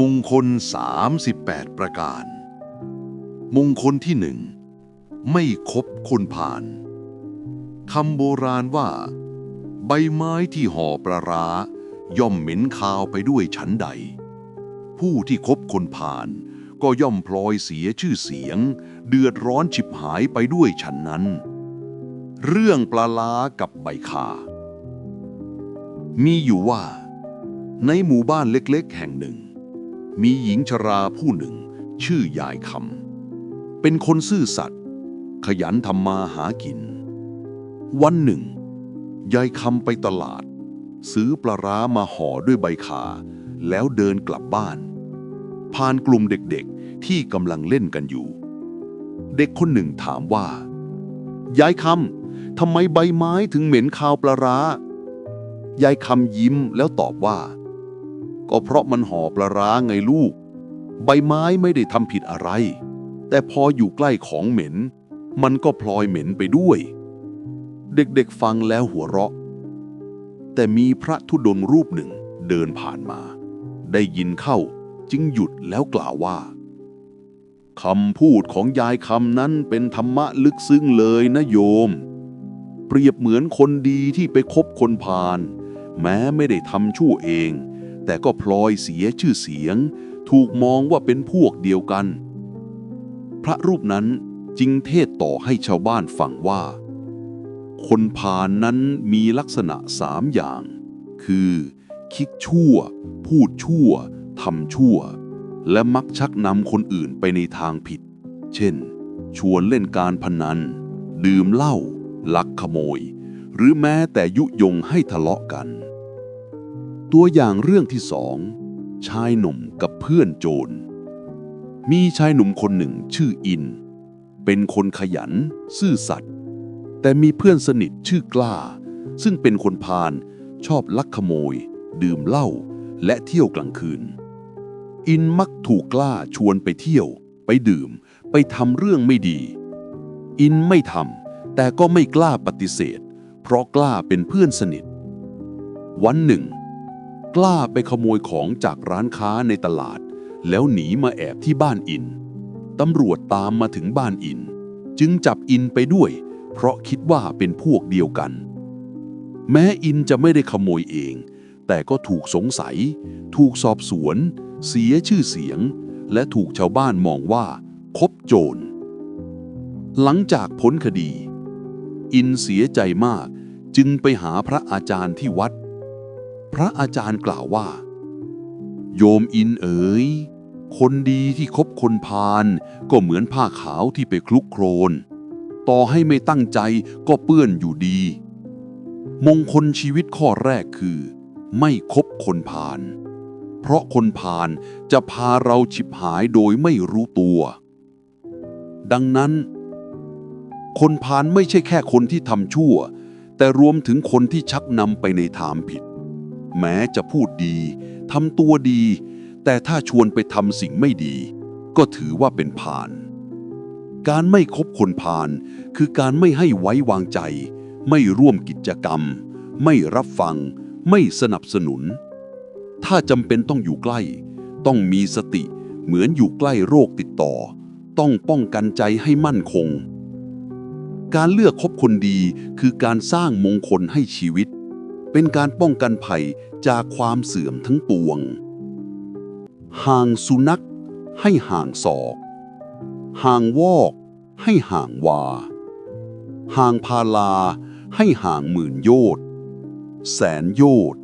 มงคล 38 ประการ มงคลที่หนึ่งไม่คบคนผ่านคำโบราณว่า ใบไม้ที่ห่อปลาร้าย่อมเหม็นคาวไปด้วยฉันใด ผู้ที่คบคนผ่าน ก็ย่อมพลอยเสียชื่อเสียง เดือดร้อนฉิบหายไปด้วยฉันนั้น เรื่องปลาล้ากับใบคา มีอยู่ว่า ในหมู่บ้านเล็กๆ แห่งหนึ่ง มีหญิงชราผู้หนึ่ง ชื่อยายคำเป็นคนซื่อสัตย์ขยันทำมาหากิน วันหนึ่ง ยายคำไปตลาด ซื้อปลาร้ามาห่อด้วยใบคาแล้วเดินกลับบ้าน ผ่านกลุ่มเด็กๆที่กำลังเล่นกันอยู่ เด็กคนหนึ่งถามว่า ยายคำทำไมใบไม้ถึงเหม็นคาวปลาร้ายายคำยิ้มแล้วตอบว่า ก็เพราะมันห่อปลาร้าไงลูก ใบไม้ไม่ได้ทำผิดอะไร แต่พออยู่ใกล้ของเหม็น มันก็พลอยเหม็นไปด้วย เด็กๆฟังแล้วหัวเราะ แต่มีพระธุดงค์รูปหนึ่งเดินผ่านมา ได้ยินเข้าจึงหยุดแล้วกล่าวว่าคำพูดของยายคำนั้นเป็นธรรมะลึกซึ้งเลยนะโยม เปรียบเหมือนคนดีที่ไปคบคนพาลแม้ไม่ได้ทำชั่วเอง แต่ก็พลอยเสียชื่อเสียง ถูกมองว่าเป็นพวกเดียวกัน พระรูปนั้นจึงเทศต่อให้ชาวบ้านฟังว่า คนพาลนั้นมีลักษณะสามอย่าง คือ คิดชั่ว พูดชั่วทำชั่ว และมักชักนำคนอื่นไปในทางผิด เช่น ชวนเล่นการพนัน ดื่มเหล้าลักขโมย หรือแม้แต่ยุยงให้ทะเลาะกัน ตัวอย่างเรื่องที่สองชายหนุ่มกับเพื่อนโจร มีชายหนุ่มคนหนึ่งชื่ออิน เป็นคนขยัน ซื่อสัตย์แต่มีเพื่อนสนิทชื่อกล้า ซึ่งเป็นคนพาลชอบลักขโมย ดื่มเหล้าและเที่ยวกลางคืน อินมักถูกกล้าชวนไปเที่ยว ไปดื่ม ไปทำเรื่องไม่ดี อินไม่ทำแต่ก็ไม่กล้าปฏิเสธ เพราะกล้าเป็นเพื่อนสนิท วันหนึ่ง กล้าไปขโมยของจากร้านค้าในตลาด แล้วหนีมาแอบที่บ้านอิน ตำรวจตามมาถึงบ้านอิน จึงจับอินไปด้วย เพราะคิดว่าเป็นพวกเดียวกัน แม้อินจะไม่ได้ขโมยเอง แต่ก็ถูกสงสัย ถูกสอบสวน เสียชื่อเสียง และถูกชาวบ้านมองว่า คบโจร หลังจากพ้นคดี อินเสียใจมากจึงไปหาพระอาจารย์ที่วัด พระอาจารย์กล่าวว่า โยมอินเอ๋ย คนดีที่คบคนพาลก็เหมือนผ้าขาวที่ไปคลุกโครน ต่อให้ไม่ตั้งใจก็เปื้อนอยู่ดี มงคลชีวิตข้อแรกคือ ไม่คบคนพาลเพราะคนพาลจะพาเราฉิบหายโดยไม่รู้ตัว ดังนั้น คนพาลไม่ใช่แค่คนที่ทำชั่ว แต่รวมถึงคนที่ชักนำไปในทางผิด แม้จะพูดดีทำตัวดี แต่ถ้าชวนไปทำสิ่งไม่ดี ก็ถือว่าเป็นพาลการไม่คบคนพาลคือการไม่ให้ไว้วางใจ ไม่ร่วมกิจกรรม ไม่รับฟัง ไม่สนับสนุน ถ้าจำเป็นต้องอยู่ใกล้ ต้องมีสติเหมือนอยู่ใกล้โรคติดต่อ ต้องป้องกันใจให้มั่นคง การเลือกคบคนดีคือการสร้างมงคลให้ชีวิต เป็นการป้องกันภัยจากความเสื่อมทั้งปวง ห่างสุนัขให้ห่างศอก ห่างวอก ให้ห่างวา ห่างพาลา ให้ห่างหมื่นโยชน์แสนโยชน์